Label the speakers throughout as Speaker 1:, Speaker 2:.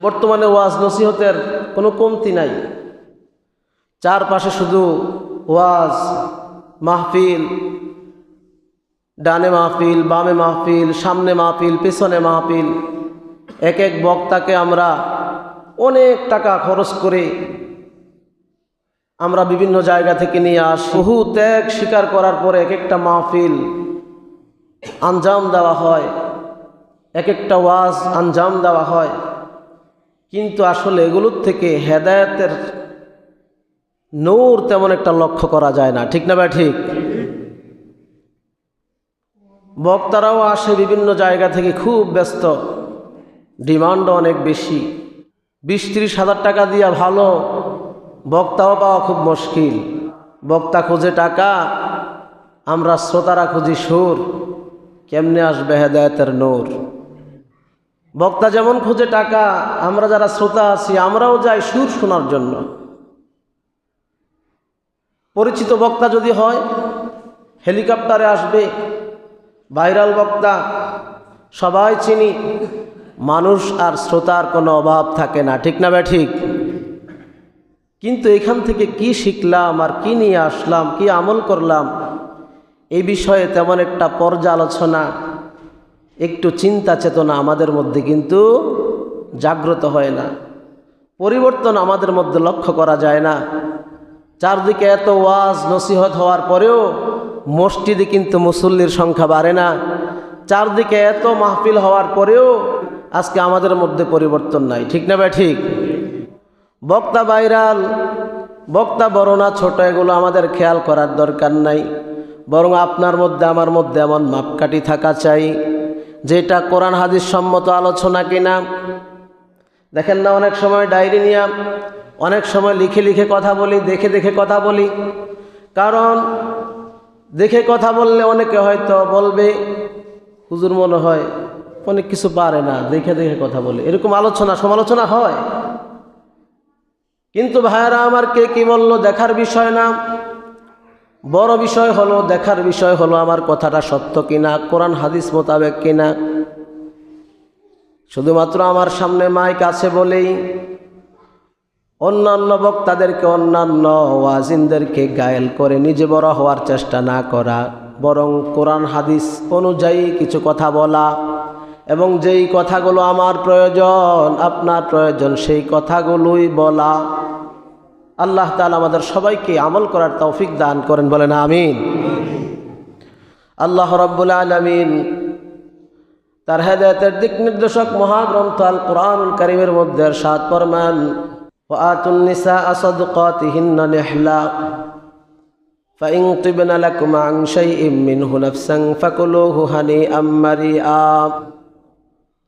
Speaker 1: বর্তমানে ওয়াজ নসিহতের কোনো কমতি নাই। চারপাশে শুধু ওয়াজ, মাহফিল, ডানে মাহফিল, বামে মাহফিল, সামনে মাহফিল, পেছনে মাহফিল, এক এক বক্তাকে আমরা অনেক টাকা খরচ করে আমরা বিভিন্ন জায়গা থেকে নিয়ে আস। বহু ত্যাগ স্বীকার করার পরে এক একটা মাহফিল আঞ্জাম দেওয়া হয়, এক একটা ওয়াজ আঞ্জাম দেওয়া হয়। কিন্তু আসলে এগুলোর থেকে হেদায়তের নূর তেমন একটা লক্ষ্য করা যায় না। ঠিক না ভাই, ঠিক? বক্তারাও আসে বিভিন্ন জায়গা থেকে, খুব ব্যস্ত। ডিমান্ডও অনেক বেশি। বিশ ত্রিশ হাজার টাকা দিয়া ভালো বক্তাও পাওয়া খুব মুশকিল। বক্তা খুঁজে টাকা, আমরা শ্রোতারা খুঁজি সুর। কেমনে আসবে হেদায়তের নূর? বক্তা যেমন খুঁজে টাকা, আমরা যারা শ্রোতা আছি, আমরাও যাই সুর শোনার জন্য। পরিচিত বক্তা যদি হয়, হেলিকপ্টারে আসবে, ভাইরাল বক্তা, সবাই চিনি, মানুষ আর শ্রোতার কোনো অভাব থাকে না, ঠিক না বে ঠিক? কিন্তু এখান থেকে কি শিখলাম আর কি নিয়ে আসলাম, কি আমল করলাম এই বিষয়ে তেমন একটা পর্যালোচনা একটু চিন্তা চেতনা আমাদের মধ্যে কিন্তু জাগ্রত হয় না। পরিবর্তন আমাদের মধ্যে লক্ষ্য করা যায় না। চারদিকে এত ওয়াজ নসিহত হওয়ার পরেও মসজিদে কিন্তু মুসল্লির সংখ্যা বাড়ে না। চারদিকে এত মাহফিল হওয়ার পরেও আজকে আমাদের মধ্যে পরিবর্তন নাই। ঠিক না ভাই ঠিক? বক্তা বাইরাল বক্তা বড় না ছোট, এগুলো আমাদের খেয়াল করার দরকার নাই। বরং আপনার মধ্যে, আমার মধ্যে এমন মাপকাঠি থাকা চাই। যেটা কোরআন হাদিস সম্মত আলোচনা কিনা। দেখেন না, অনেক সময় ডায়েরি নিয়ে, অনেক সময় লিখে লিখে কথা বলি, দেখে দেখে কথা বলি। কারণ দেখে কথা বললে অনেকে হয়তো বলবে, হুজুর মনে হয় অনেক কিছু পারে না, দেখে দেখে কথা বলে। এরকম আলোচনা, সমালোচনা হয়। কিন্তু ভাইয়ারা, আমার কে কি বলল দেখার বিষয় না। বড় বিষয় হলো, দেখার বিষয় হলো আমার কথাটা সত্য কিনা, কোরআন, হাদিস মোতাবেক কিনা। শুধুমাত্র আমার সামনে মাইক আছে বলেই অন্যান্য বক্তাদেরকে, অন্যান্য ওয়াজিনদেরকে গায়েল করে নিজে বড় হওয়ার চেষ্টা না করা, বরং কোরআন, হাদিস অনুযায়ী কিছু কথা বলা এবং যেই কথাগুলো আমার প্রয়োজন, আপনার প্রয়োজন, সেই কথাগুলোই বলা। আল্লাহ তালা আমাদের সবাইকে আমল করার তৌফিক দান করেন বলেন আমিন আল্লাহ রব্বুল আলমিন তার হেদায়তের দিক নির্দেশক মহাগ্রন্থ আল কোরআনুল করিমের মধ্যে সাত ফরমান وآتوا النساء صدقاتهن نحلا فإن طبن لكم عن شيء منه نفسا فكلوه هنيئا مريئا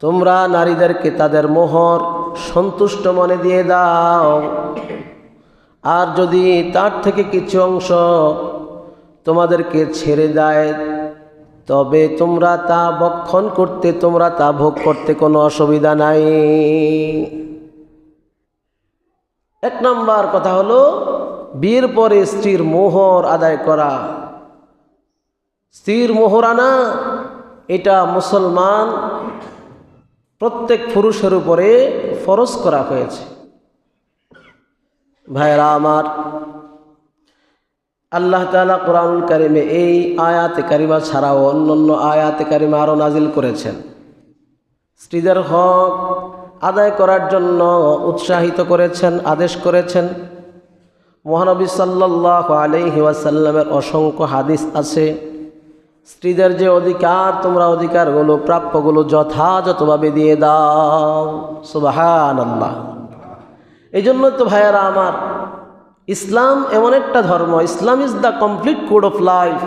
Speaker 1: তোমরা নারীদেরকে তাদের মোহর সন্তুষ্ট মনে দিয়ে দাও আর যদি তার থেকে কিছু অংশ তোমাদেরকে ছেড়ে দেয়, তবে তোমরা তা বক্ষণ করতে, তোমরা তা ভোগ করতে কোনো অসুবিধা নাই। এক নম্বর কথা হলো, বিয়ের পরে স্ত্রীর মোহর আদায় করা। স্ত্রীর মোহর আনা, এটা মুসলমান প্রত্যেক পুরুষের উপরে ফরজ করা হয়েছে। ভাইরা আমার, আল্লাহ তালা কোরআনুল কারিমে এই আয়াতে কারিমা ছাড়াও অন্য অন্য আয়াতে কারিমা আরও নাজিল করেছেন। স্ত্রীদের হক আদায় করার জন্য উৎসাহিত করেছেন, আদেশ করেছেন। মহানবী সাল্লাহ আলহি ওয়াসাল্লামের অসংখ্য হাদিস আছে। স্ত্রীদের যে অধিকার, তোমরা অধিকারগুলো, প্রাপ্যগুলো যথাযথভাবে দিয়ে দাও। সুবাহান আল্লাহ এই জন্য তো ভাইয়ারা আমার, ইসলাম এমন একটা ধর্ম, Islam is the complete code of life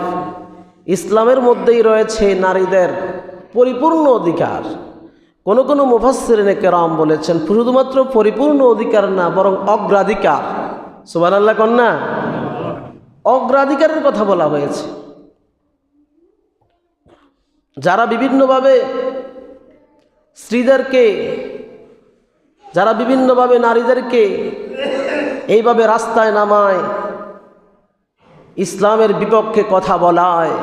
Speaker 1: ইসলামের মধ্যেই রয়েছে নারীদের পরিপূর্ণ অধিকার। কোনো কোনো মুফাসরিনে কেরাম বলেছেন, শুধুমাত্র পরিপূর্ণ অধিকার না, বরং অগ্রাধিকার। সুবান আল্লাহ কন্যা, অগ্রাধিকারের কথা বলা হয়েছে। যারা বিভিন্নভাবে স্ত্রীদেরকে যারা বিভিন্নভাবে নারীদেরকে এইভাবে রাস্তায় নামায়, ইসলামের বিপক্ষে কথা বলায়,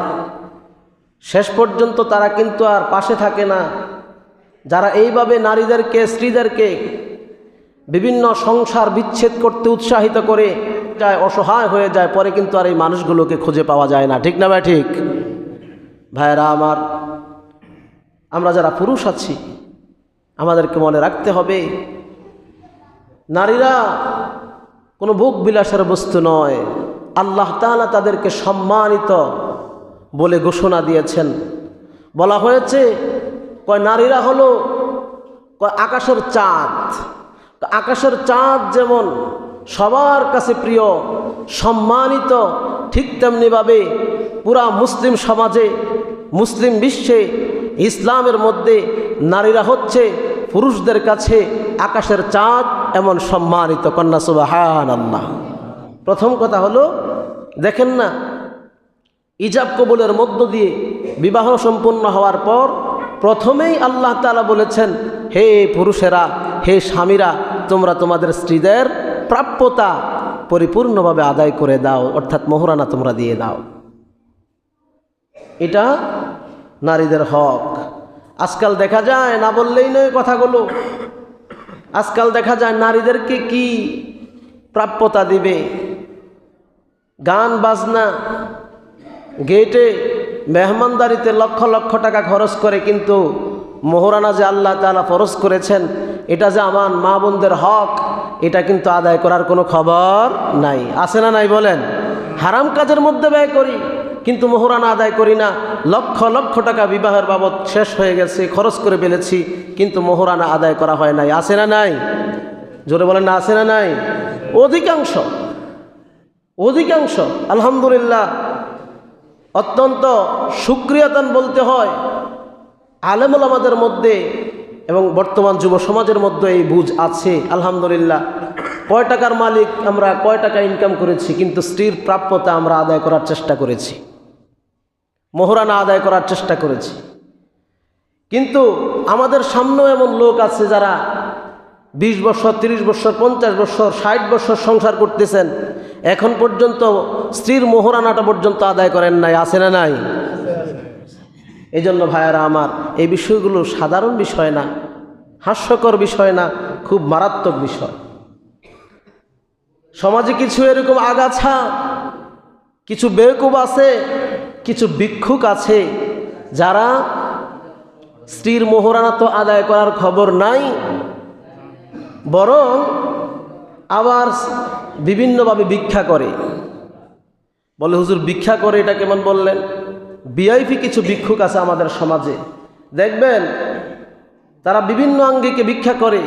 Speaker 1: শেষ পর্যন্ত তারা কিন্তু আর পাশে থাকে না। যারা এইভাবে নারীদেরকে, স্ত্রীদেরকে বিভিন্ন সংসার বিচ্ছেদ করতে উৎসাহিত করে যায়, অসহায় হয়ে যায়, পরে কিন্তু আর এই মানুষগুলোকে খুঁজে পাওয়া যায় না। ঠিক না ভাই? ঠিক। ভাইরা আমার, আমরা যারা পুরুষ আছি, আমাদেরকে মনে রাখতে হবে নারীরা কোনো বুক বিলাসের বস্তু নয়। আল্লাহ তাআলা তাদেরকে সম্মানিত বলে ঘোষণা দিয়েছেন। বলা হয়েছে, কয় নারীরা হলো, কয় আকাশের চাঁদ। আকাশের চাঁদ যেমন সবার কাছে প্রিয়, সম্মানিত, ঠিক তেমনিভাবে পুরা মুসলিম সমাজে, মুসলিম বিশ্বে, ইসলামের মধ্যে নারীরা হচ্ছে পুরুষদের কাছে আকাশের চাঁদ এমন সম্মানিত কন্যা সুবাহান আল্লাহ প্রথম কথা হলো, দেখেন না, ইজাব কবুলের মধ্য দিয়ে বিবাহ সম্পূর্ণ হওয়ার পর প্রথমেই আল্লাহ তাআলা বলেছেন, হে পুরুষেরা, হে স্বামীরা, তোমরা তোমাদের স্ত্রীদের প্রাপ্যতা পরিপূর্ণভাবে আদায় করে দাও, অর্থাৎ মোহরানা তোমরা দিয়ে দাও। এটা নারীদের হক। আজকাল দেখা যায়, না বললেই নয় কথাগুলো। আজকাল দেখা যায় নারীদেরকে কি প্রাপ্যতা দিবে? গান, বাজনা, গেটে মেহমানদারিতে লক্ষ লক্ষ টাকা খরচ করে, কিন্তু মোহরানা যে আল্লাহ তালা ফরজ করেছেন, এটা যে আমার মা বোনদের হক, এটা কিন্তু আদায় করার কোনো খবর নাই। আছে না নাই বলেন? হারাম কাজের মধ্যে ব্যয় করি। কিন্তু মোহরানা আদায় করি না। লক্ষ লক্ষ টাকা বিবাহের বাবদ শেষ হয়ে গেছে, খরচ করে ফেলেছি, কিন্তু মোহরানা আদায় করা হয় নাই। আছে না নাই? জোরে বলেন না, আছে না নাই? অধিকাংশ অধিকাংশ, আলহামদুলিল্লাহ, অত্যন্ত সুক্রিয়তান বলতে হয়, আলেমুল আমাদের মধ্যে এবং বর্তমান যুব সমাজের মধ্যে এই বুঝ আছে, আলহামদুলিল্লাহ। কয় টাকার মালিক আমরা, কয় টাকা ইনকাম করেছি, কিন্তু স্ত্রীর প্রাপ্যতা আমরা আদায় করার চেষ্টা করেছি। মোহরানা আদায় করার চেষ্টা করেছি। কিন্তু আমাদের সামনেও এমন লোক আছে যারা বিশ বছর, তিরিশ বছর, পঞ্চাশ বছর, ষাট বছর সংসার করতেছেন। এখন পর্যন্ত স্ত্রীর মোহরানাটা পর্যন্ত আদায় করেন নাই, আছে না নাই? এই জন্য ভাইয়ারা আমার, এই বিষয়গুলো সাধারণ বিষয় না, হাস্যকর বিষয় না, খুব মারাত্মক বিষয়। সমাজে কিছু এরকম আগাছা, কিছু বেকুব আছে কিছু ভিক্ষুক আছে যারা স্ত্রীর মোহরানা তো আদায় করার খবর নাই, বরং আবার বিভিন্নভাবে ভিক্ষা করে। বলে, হুজুর, ভিক্ষা করে এটা কেমন বললেন? বিআইপি কিছু ভিক্ষুক আছে আমাদের সমাজে। দেখবেন, তারা বিভিন্ন আঙ্গিকে ভিক্ষা করে।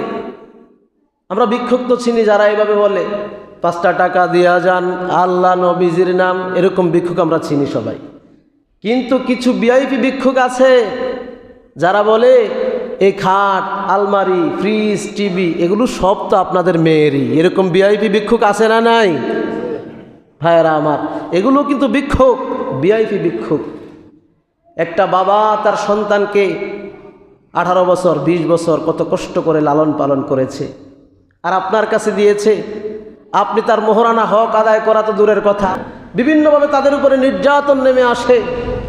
Speaker 1: আমরা ভিক্ষুক তো চিনি যারা এইভাবে বলে, পাঁচটা টাকা দিয়া যান, আল্লাহ নবীজির নাম। এরকম ভিক্ষুক আমরা চিনি সবাই। কিন্তু কিছু বিআইপি ভিক্ষুক আছে যারা বলে এই খাট, আলমারি, ফ্রিজ, টিভি, এগুলো সব তো আপনাদের মেয়েরই। এরকম বিআইপি ভিক্ষুক আছে না নাই? ভাইয়েরা আমার, এগুলো কিন্তু ভিক্ষুক বিআইপি ভিক্ষুক। একটা বাবা তার সন্তানকে আঠারো বছর ২০ বছর কত কষ্ট করে লালন পালন করেছে আর আপনার কাছে দিয়েছে। আপনি তার মোহরানা হক আদায় করা তো দূরের কথা। বিভিন্নভাবে তাদের উপরে নির্যাতন নেমে আসে।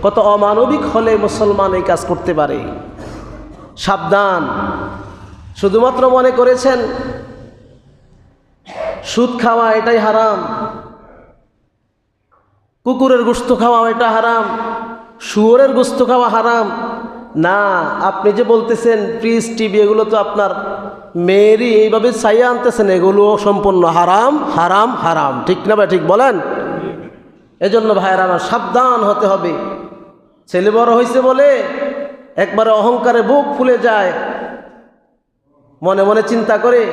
Speaker 1: কত অমানবিক হলে মুসলমান এই কাজ করতে পারে। সাবধান। শুধুমাত্র মনে করেছেন, সুদ খাওয়া এটাই হারাম, কুকুরের গুস্ত খাওয়া এটা হারাম, শুয়োরের গুস্ত খাওয়া হারাম। না, আপনি যে বলতেছেন, ফ্রিজ, টিভি, এগুলো তো আপনার মেয়েরই এইভাবে চাইয়ে আনতেছেন, এগুলো সম্পূর্ণ হারাম হারাম হারাম। ঠিক না ভাই, ঠিক বলেন? এজন্য ভাইয়ের আমার সাবধান হতে হবে। ছেলে বড় হয়েছে বলে একবারে অহংকারে বুক ফুলে যায়। মনে মনে চিন্তা করে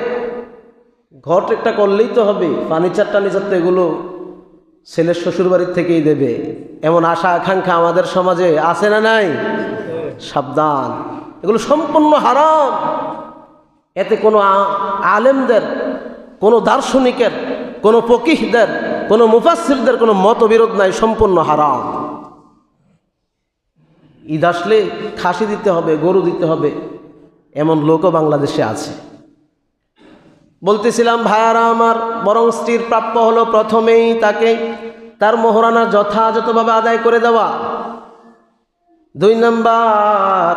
Speaker 1: ঘট একটা করলেই তো হবে। ফার্নিচার টার্নিচার তো এগুলো ছেলের শ্বশুরবাড়ির থেকেই দেবে। এমন আশা আকাঙ্ক্ষা আমাদের সমাজে আছে না নাই? সাবধান। এগুলো সম্পূর্ণ হারাম। এতে কোনো আলেমদের, কোনো দার্শনিকের, কোনো ফকিহদের কোনো মুফাসিরদের কোনো মতবিরোধ নাই, সম্পূর্ণ হারাম। ঈদ আসলে খাসি দিতে হবে, গরু দিতে হবে, এমন লোকও বাংলাদেশে আছে। বলতেছিলাম, ভাইয়ারা আমার, বরং স্ত্রীর প্রাপ্য হলো প্রথমেই তাকে তার মোহরানা যথাযথভাবে আদায় করে দেওয়া। দুই নাম্বার,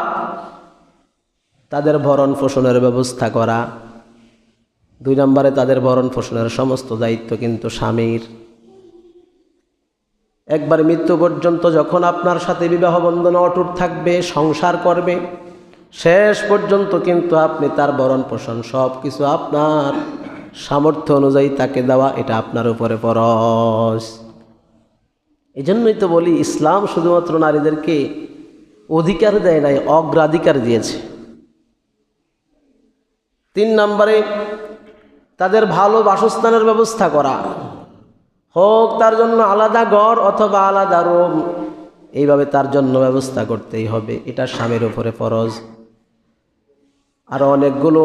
Speaker 1: তাদের ভরণ পোষণের ব্যবস্থা করা। দুই নম্বরে তাদের ভরণ পোষণের সমস্ত দায়িত্ব কিন্তু স্বামীর। একবার মৃত্যু পর্যন্ত যখন আপনার সাথে বিবাহ বন্ধন অটুট থাকবে, সংসার করবে, শেষ পর্যন্ত কিন্তু আপনি তার ভরণ পোষণ সব কিছু আপনার সামর্থ্য অনুযায়ী তাকে দেওয়া, এটা আপনার উপরে পরশ এই জন্যই তো বলি, ইসলাম শুধুমাত্র নারীদেরকে অধিকার দেয় নাই, অগ্রাধিকার দিয়েছে। তিন নম্বরে তাদের ভালো বাসস্থানের ব্যবস্থা করা। হোক তার জন্য আলাদা গড় অথবা আলাদা রুম, এইভাবে তার জন্য ব্যবস্থা করতেই হবে। এটা স্বামীর উপরে ফরজ। আরও অনেকগুলো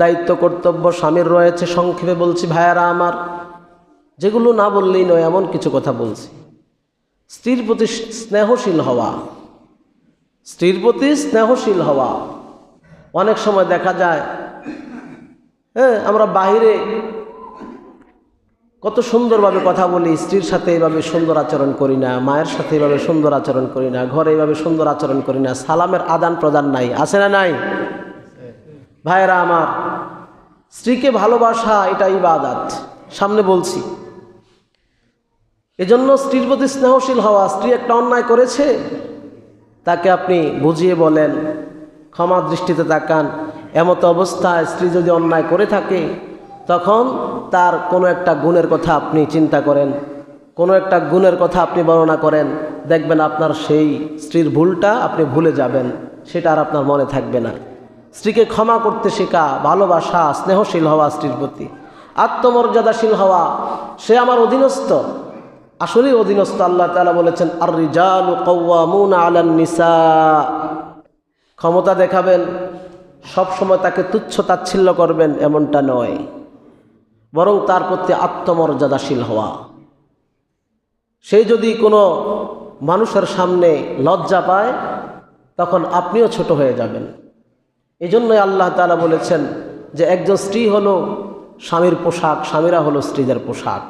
Speaker 1: দায়িত্ব, কর্তব্য স্বামীর রয়েছে। সংক্ষেপে বলছি, ভাইয়ারা আমার, যেগুলো না বললেই নয়, এমন কিছু কথা বলছি। স্ত্রীর প্রতি স্নেহশীল হওয়া, স্ত্রীর প্রতি স্নেহশীল হওয়া, অনেক সময় দেখা যায় হ্যাঁ আমরা বাহিরে কত সুন্দরভাবে কথা বলি, স্ত্রীর সাথে এইভাবে সুন্দর আচরণ করি না, মায়ের সাথে এইভাবে সুন্দর আচরণ করি না, ঘরে এইভাবে সুন্দর আচরণ করি না, সালামের আদান প্রদান নাই, আছে না নাই? ভাইয়েরা আমার, স্ত্রীকে ভালোবাসা এটা ইবাদাত। সামনে বলছি, এজন্য স্ত্রীর প্রতি স্নেহশীল হওয়া, স্ত্রী একটা অন্যায় করেছে, তাকে আপনি বুঝিয়ে বলেন, ক্ষমা দৃষ্টিতে তাকান। এমতো অবস্থায় স্ত্রী যদি অন্যায় করে থাকে, তখন তার কোনো একটা গুণের কথা আপনি চিন্তা করেন, কোনো একটা গুণের কথা আপনি বর্ণনা করেন, দেখবেন আপনার সেই স্ত্রীর ভুলটা আপনি ভুলে যাবেন, সেটা আর আপনার মনে থাকবে না। স্ত্রীকে ক্ষমা করতে শেখা, ভালোবাসা, স্নেহশীল হওয়া স্ত্রীর প্রতি, আত্মমর্যাদাশীল হওয়া, সে আমার অধীনস্থ। আসলেই অধীনস্থ, আল্লাহ তালা বলেছেন আর রিজাল কৌয়ামুন আলান নিসা ক্ষমতা দেখাবেন সব সময় তাকে তুচ্ছ তাচ্ছিল্য করবেন এমনটা নয়, বরং তার প্রতি আত্মমর্যাদাশীল হওয়া। সে যদি কোনো মানুষের সামনে লজ্জা পায়, তখন আপনিও ছোট হয়ে যাবেন। এই জন্যই আল্লাহ তালা বলেছেন যে, একজন স্ত্রী হলো স্বামীর পোশাক, স্বামীরা হলো স্ত্রীদের পোশাক।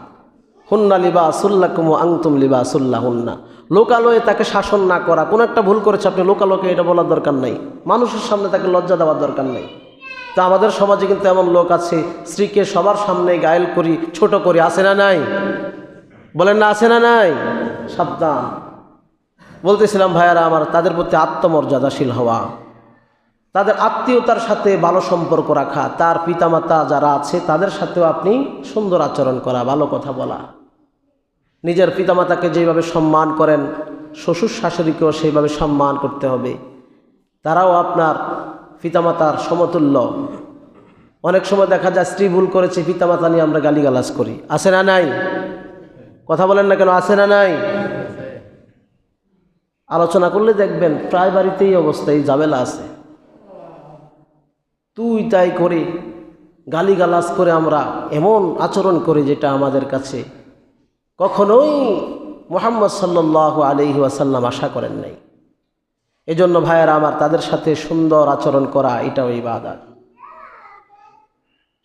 Speaker 1: হুন্না লিবা সুল্লাকুম আংতুম লিবা সুল্লাহ হুন্না লোকালয়ে তাকে শাসন না করা। কোনো একটা ভুল করেছে, আপনি লোকালোকে এটা বলার দরকার নাই। মানুষের সামনে তাকে লজ্জা দেওয়ার দরকার নেই। তো আমাদের সমাজে কিন্তু এমন লোক আছে, স্ত্রীকে সবার সামনে গায়েল করি, ছোট করি আসে না নাই? বলেন না আসে না নাই? সাবধান। বলতেছিলাম, ভাইয়ারা, আমার, তাদের প্রতি আত্মমর্যাদাশীল হওয়া। তাদের আত্মীয়তার সাথে ভালো সম্পর্ক রাখা। তার পিতামাতা যারা আছে, তাদের সাথেও আপনি সুন্দর আচরণ করা, ভালো কথা বলা। নিজের পিতামাতাকে যেভাবে সম্মান করেন, শ্বশুর শাশুড়িকেও সেইভাবে সম্মান করতে হবে। তারাও আপনার পিতামাতার সমতুল্য। অনেক সময় দেখা যায় স্ত্রী ভুল করেছে, পিতামাতা নিয়ে আমরা গালিগালাজ করি। আছে না নাই? কথা বলেন না কেন? আছে না নাই? আলোচনা করলে দেখবেন প্রায় বাড়িতেই অবস্থা, এই ঝামেলা আছে। তুই তাই করে গালিগালাজ করে আমরা এমন আচরণ করি যেটা আমাদের কাছে কখনোই মোহাম্মদ সাল্লাহ আলহি ওয়াসাল্লাম আশা করেন নাই। এজন্য ভাইয়েরা আমার, তাদের সাথে সুন্দর আচরণ করা এটাও এই ইবাদত।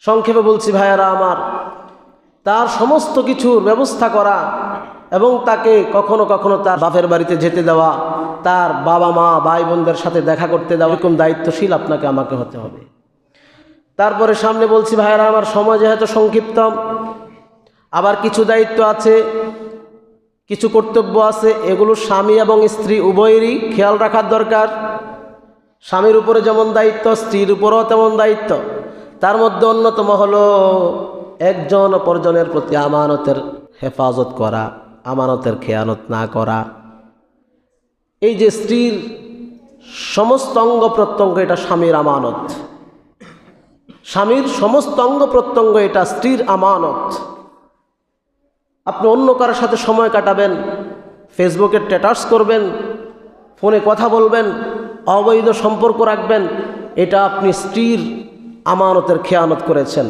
Speaker 1: সংক্ষেপে বলছি ভাইয়েরা আমার, তার সমস্ত কিছুর ব্যবস্থা করা এবং তাকে কখনো কখনো তার বাপের বাড়িতে যেতে দেওয়া, তার বাবা মা ভাই বোনদের সাথে দেখা করতে দেওয়া, এরকম দায়িত্বশীল আপনাকে আমাকে হতে হবে। তারপরে সামনে বলছি ভাইয়েরা আমার, সময় যেহেতু সংক্ষিপ্ত আবার কিছু দায়িত্ব আছে, কিছু কর্তব্য আছে, এগুলো স্বামী এবং স্ত্রী উভয়েরই খেয়াল রাখার দরকার। স্বামীর উপরে যেমন দায়িত্ব, স্ত্রীর উপরেও তেমন দায়িত্ব। তার মধ্যে অন্যতম হলো একজন অপরজনের প্রতি আমানতের হেফাজত করা, আমানতের খেয়ানত না করা। এই যে স্ত্রীর সমস্ত অঙ্গ প্রত্যঙ্গ, এটা স্বামীর আমানত। স্বামীর সমস্ত অঙ্গ প্রত্যঙ্গ, এটা স্ত্রীর আমানত। আপনি অন্য কারোর সাথে সময় কাটাবেন ফেসবুকে স্ট্যাটাস করবেন, ফোনে কথা বলবেন, অবৈধ সম্পর্ক রাখবেন, এটা আপনি স্ত্রীর আমানতের খেয়ানত করেছেন,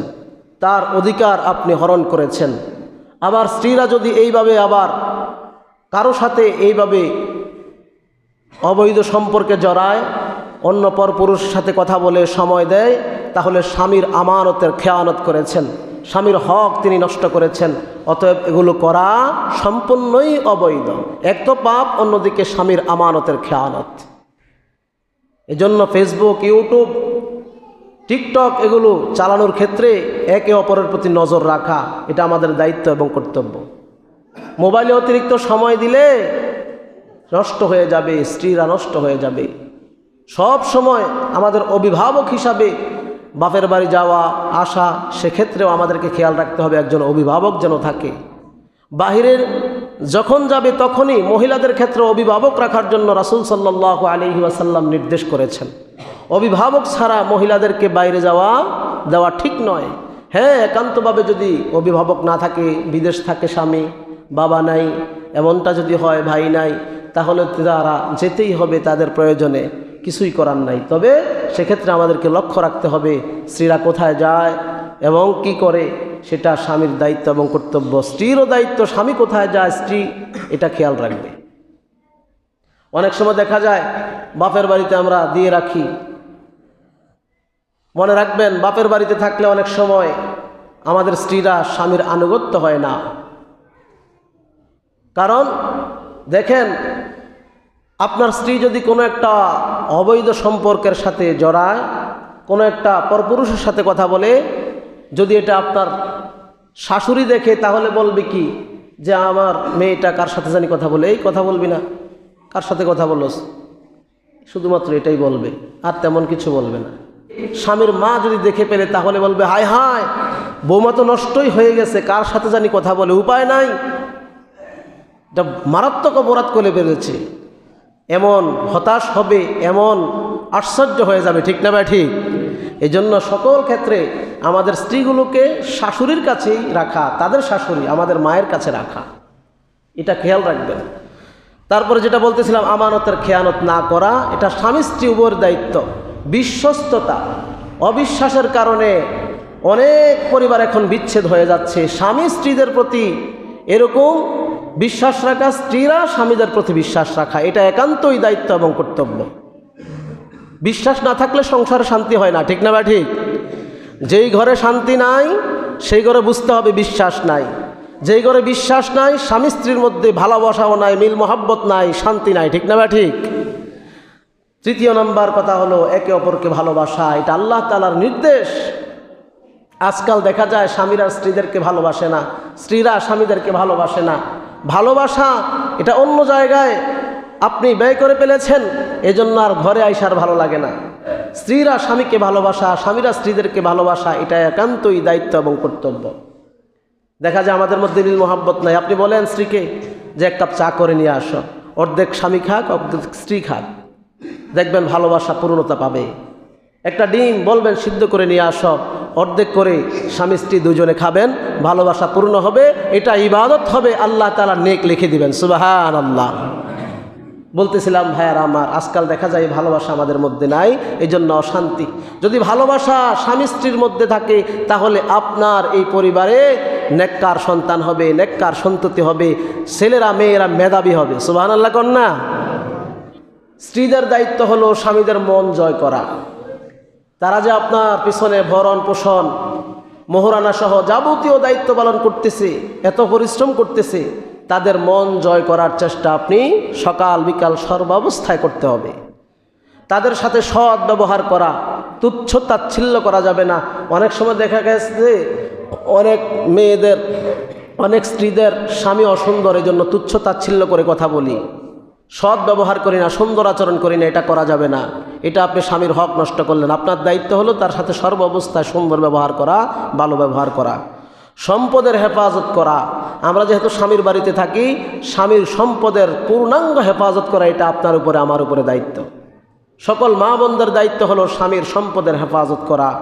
Speaker 1: তার অধিকার আপনি হরণ করেছেন। আবার স্ত্রীরা যদি এইভাবে আবার কারও সাথে এইভাবে অবৈধ সম্পর্কে জড়ায়, অন্য পর পুরুষের সাথে কথা বলে সময় দেয়, তাহলে স্বামীর আমানতের খেয়ানত করেছেন। স্বামীর হক তিনি নষ্ট করেছেন, অতএব এগুলো করা সম্পূর্ণই অবৈধ। এক তো পাপ, অন্যদিকে স্বামীর আমানতের খেয়ানত। এজন্য ফেসবুক ইউটিউব টিকটক এগুলো চালানোর ক্ষেত্রে একে অপরের প্রতি নজর রাখা, এটা আমাদের দায়িত্ব এবং কর্তব্য। মোবাইলে অতিরিক্ত সময় দিলে নষ্ট হয়ে যাবে, স্ত্রীরা নষ্ট হয়ে যাবে। সব সময় আমাদের অভিভাবক হিসাবে বাপের বাড়ি যাওয়া, আসা, সেক্ষেত্রেও আমাদেরকে খেয়াল রাখতে হবে একজন অভিভাবক যেন থাকে। বাহিরের যখন যাবে তখনই মহিলাদের ক্ষেত্রে অভিভাবক রাখার জন্য রাসুল সাল্লাহ আলহি ওয়াসাল্লাম নির্দেশ করেছেন। অভিভাবক ছাড়া মহিলাদেরকে বাইরে যাওয়া, দেওয়া ঠিক নয়। হ্যাঁ একান্তভাবে যদি অভিভাবক না থাকে, বিদেশ থাকে স্বামী, বাবা নাই, এমনটা যদি হয়, ভাই নাই, তাহলে তারা যেতেই হবে তাদের প্রয়োজনে। কিছুই করার নাই। তবে সেক্ষেত্রে আমাদেরকে লক্ষ্য রাখতে হবে স্ত্রীরা কোথায় যায় এবং কি করে, সেটা স্বামীর দায়িত্ব এবং কর্তব্য। স্ত্রীরও দায়িত্ব, স্বামী কোথায় যায়, স্ত্রী, এটা খেয়াল রাখবে। অনেক সময় দেখা যায়, বাপের বাড়িতে আমরা দিয়ে রাখি। মনে রাখবেন, বাপের বাড়িতে থাকলে অনেক সময় আমাদের স্ত্রীরা স্বামীর আনুগত্য হয় না। কারণ, দেখেন আপনার স্ত্রী যদি কোনো একটা অবৈধ সম্পর্কের সাথে জড়ায়, কোনো একটা পরপুরুষের সাথে কথা বলে, যদি এটা আপনার শাশুড়ি দেখে, তাহলে বলবে কি? যে আমার মেয়েটা কার সাথে জানি কথা বলে? এই কথা বলবি না। কার সাথে কথা বলস? শুধুমাত্র এটাই বলবে, আর তেমন কিছু বলবে না। স্বামীর মা যদি দেখে পেলে, তাহলে বলবে, হায় হায়, বৌমা তো নষ্টই হয়ে গেছে, কার সাথে জানি কথা বলে? উপায় নাই। এটা মারাত্মক অপরাধ করে বেরোচ্ছে এমন হতাশ হবে, এমন আশ্চর্য হয়ে যাবে, ঠিক না ভাই, ঠিক? এই জন্য সকল ক্ষেত্রে আমাদের স্ত্রীগুলোকে শাশুড়ির কাছেই রাখা, তাদের শাশুড়ি আমাদের মায়ের কাছে রাখা, এটা খেয়াল রাখবেন। তারপরে যেটা বলতেছিলাম, আমানতের খেয়ানত না করা, এটা স্বামী স্ত্রী উভয়ের দায়িত্ব। বিশ্বস্ততা, অবিশ্বাসের কারণে অনেক পরিবার এখন বিচ্ছেদ হয়ে যাচ্ছে। স্বামী স্ত্রীদের প্রতি এরকম বিশ্বাস রাখা, স্ত্রীরা স্বামীদের প্রতি বিশ্বাস রাখা, এটা একান্তই দায়িত্ব এবং কর্তব্য। বিশ্বাস না থাকলে সংসারে শান্তি হয় না, ঠিক না বা ঠিক? যেই ঘরে শান্তি নাই, সেই ঘরে বুঝতে হবে বিশ্বাস নাই। যেই ঘরে বিশ্বাস নাই, স্বামী স্ত্রীর মধ্যে ভালোবাসাও নাই, মিল মোহাব্বত নাই, শান্তি নাই, ঠিক না বা ঠিক? তৃতীয় নম্বর কথা হলো, একে অপরকে ভালোবাসা, এটা আল্লাহ তালার নির্দেশ। আজকাল দেখা যায় স্বামীরা স্ত্রীদেরকে ভালোবাসে না, স্ত্রীরা স্বামীদেরকে ভালোবাসে না। ভালোবাসা, এটা অন্য জায়গায় আপনি ব্যয় করে ফেলেছেন, এজন্য আর ঘরে আইসার ভালো লাগে না। স্ত্রীরা স্বামীকে ভালোবাসা, স্বামীরা স্ত্রীদেরকে ভালোবাসা, এটা একান্তই দায়িত্ব এবং কর্তব্য। দেখা যায় আমাদের মধ্যে মিল মোহাব্বত নাই। আপনি বলেন স্ত্রীকে যে এক কাপ চা করে নিয়ে আসো। অর্ধেক স্বামী খাক, অর্ধেক স্ত্রী খাক। দেখবেন ভালোবাসা পূর্ণতা পাবে। একটা ডিম বলবেন সিদ্ধ করে নিয়ে আসো। অর্ধেক করে স্বামী স্ত্রী দুজনে খাবেন, ভালোবাসা পূর্ণ হবে এটা ইবাদত হবে, আল্লাহ তালা নেক লিখে দিবেন সুবাহান আল্লাহ বলতেছিলাম, ভাইয়ার আমার, আজকাল দেখা যায় ভালোবাসা আমাদের মধ্যে নাই এই জন্য অশান্তি। যদি ভালোবাসা স্বামী স্ত্রীর মধ্যে থাকে, তাহলে আপনার এই পরিবারে নেককার সন্তান হবে, নেককার সন্ততি হবে, ছেলেরা, মেয়েরা মেধাবী হবে। সুবাহান আল্লাহ কন্যা। স্ত্রীদের দায়িত্ব হলো স্বামীদের মন জয় করা। তারা যে আপনার পিছনে ভরণ পোষণ, মোহরানা সহ যাবতীয় দায়িত্ব পালন করতেছে, এত পরিশ্রম করতেছে, তাদের মন জয় করার চেষ্টা আপনি সকাল, বিকাল সর্বাবস্থায় করতে হবে। তাদের সাথে সৎ ব্যবহার করা, তুচ্ছ তাচ্ছিল্য করা যাবে না। অনেক সময় দেখা গেছে যে অনেক মেয়েদের, অনেক স্ত্রীদের স্বামী অসুন্দর এই জন্য তুচ্ছ তাচ্ছিল্য করে কথা বলি। সৎ ব্যবহার করি না, সুন্দর আচরণ করি না, এটা করা যাবে না। এটা আপনি স্বামীর হক নষ্ট করলেন। আপনার দায়িত্ব হলো তার সাথে সর্ব অবস্থায় সুন্দর ব্যবহার করা, ভালো ব্যবহার করা। সম্পদের হেফাজত করা। আমরা যেহেতু স্বামীর বাড়িতে থাকি, স্বামীর সম্পদের পূর্ণাঙ্গ হেফাজত করা, এটা আপনার উপরে, আমার উপরে দায়িত্ব। সকল মা বোনদের দায়িত্ব হলো স্বামীর সম্পদের হেফাজত করা।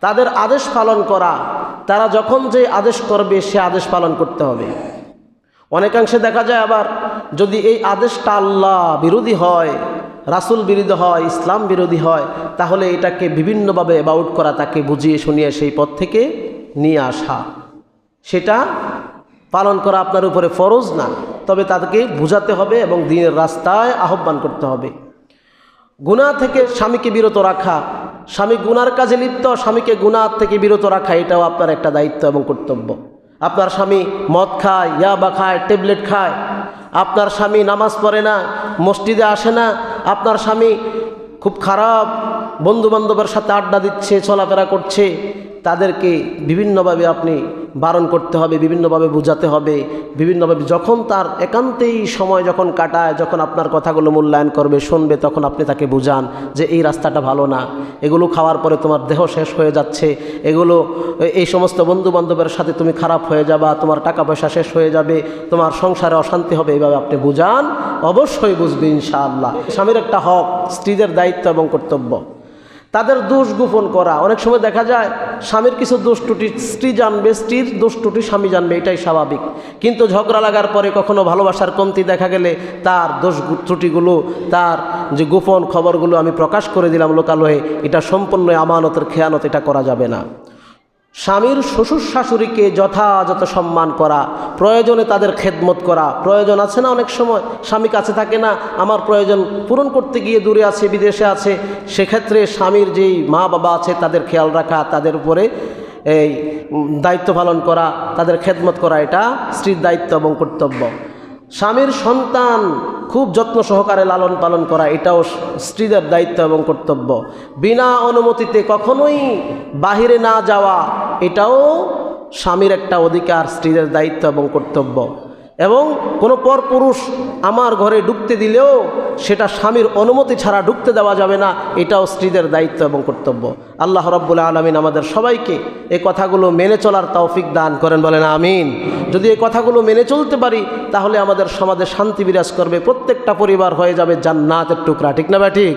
Speaker 1: তাদের আদেশ পালন করা। তারা যখন যে আদেশ করবে, সে আদেশ পালন করতে হবে। অনেকাংশে দেখা যায় আবার যদি এই আদেশটা আল্লাহ বিরোধী হয়, রাসুল বিরোধী হয়, ইসলাম বিরোধী হয়, তাহলে এটাকে বিভিন্নভাবে অ্যাবাউট করা, তাকে বুঝিয়ে শুনিয়ে সেই পথ থেকে নিয়ে আসা। সেটা পালন করা আপনার উপরে ফরজ না, তবে তাদেরকে বুঝাতে হবে এবং দিনের রাস্তায় আহ্বান করতে হবে। গুণা থেকে স্বামীকে বিরত রাখা, স্বামী গুনার কাজে লিপ্ত, স্বামীকে গুনার থেকে বিরত রাখা, এটাও আপনার একটা দায়িত্ব এবং কর্তব্য। আপনার স্বামী মদ খায়, ইয়াবা খায়, ট্যাবলেট খায় আপনার স্বামী নামাজ পড়ে না, মসজিদে আসে না, আপনার স্বামী খুব খারাপ বন্ধু বান্ধবের সাথে আড্ডা দিচ্ছে, চলাফেরা করছে, তাদেরকে বিভিন্নভাবে আপনি বারণ করতে হবে, বিভিন্নভাবে বোঝাতে হবে, বিভিন্নভাবে যখন তার একান্তেই সময় যখন কাটায়, যখন আপনার কথাগুলো মূল্যায়ন করবে, শুনবে, তখন আপনি তাকে বুঝান যে এই রাস্তাটা ভালো না। এগুলো খাওয়ার পরে তোমার দেহ শেষ হয়ে যাচ্ছে, এগুলো, এই সমস্ত বন্ধু বান্ধবের সাথে তুমি খারাপ হয়ে যাবা, তোমার টাকা পয়সা শেষ হয়ে যাবে, তোমার সংসারে অশান্তি হবে, এইভাবে আপনি বুঝান, অবশ্যই বুঝবে ইনশাআল্লাহ। স্বামীর একটা হক, স্ত্রীদের দায়িত্ব এবং কর্তব্য। তাদের দোষ গোপন করা। অনেক সময় দেখা যায়, স্বামীর কিছু দোষ টুটি স্ত্রী জানবে, স্ত্রীর দোষ টুটি স্বামী জানবে, এটাই স্বাভাবিক। কিন্তু ঝগড়া লাগার পরে কখনো ভালোবাসার কমতি দেখা গেলে তার দোষ ত্রুটিগুলো, তার যে গোপন খবরগুলো আমি প্রকাশ করে দিলাম লোকালয়ে, এটা সম্পূর্ণ আমানতের খেয়ানত, এটা করা যাবে না। স্বামীর শ্বশুর শাশুড়িকে যথাযথ সম্মান করা, প্রয়োজনে তাদের খেদমত করা। প্রয়োজন আছে না অনেক সময়? স্বামী কাছে থাকে না, আমার প্রয়োজন পূরণ করতে গিয়ে দূরে আছে, বিদেশে আছে। সেক্ষেত্রে স্বামীর যেই মা বাবা আছে, তাদের খেয়াল রাখা, তাদের উপরে এই দায়িত্ব পালন করা, তাদের খেদমত করা, এটা স্ত্রীর দায়িত্ব এবং কর্তব্য। স্বামীর সন্তান খুব যত্ন সহকারে লালন পালন করা, এটাও স্ত্রীদের দায়িত্ব এবং কর্তব্য। বিনা অনুমতিতে কখনোই বাহিরে না যাওয়া, এটাও স্বামীর একটা অধিকার, স্ত্রীদের দায়িত্ব এবং কর্তব্য। এবং কোনো পরপুরুষ আমার ঘরে ঢুকতে দিলেও সেটা স্বামীর অনুমতি ছাড়া ঢুকতে দেওয়া যাবে না, এটাও স্ত্রীদের দায়িত্ব এবং কর্তব্য। আল্লাহ রব্বুল আলমিন আমাদের সবাইকে এই কথাগুলো মেনে চলার তৌফিক দান করেন, বলেন আমিন। যদি এই কথাগুলো মেনে চলতে পারি, তাহলে আমাদের সমাজে শান্তি বিরাজ করবে, প্রত্যেকটা পরিবার হয়ে যাবে জান্নাতের টুকরা, ঠিক না বা ঠিক?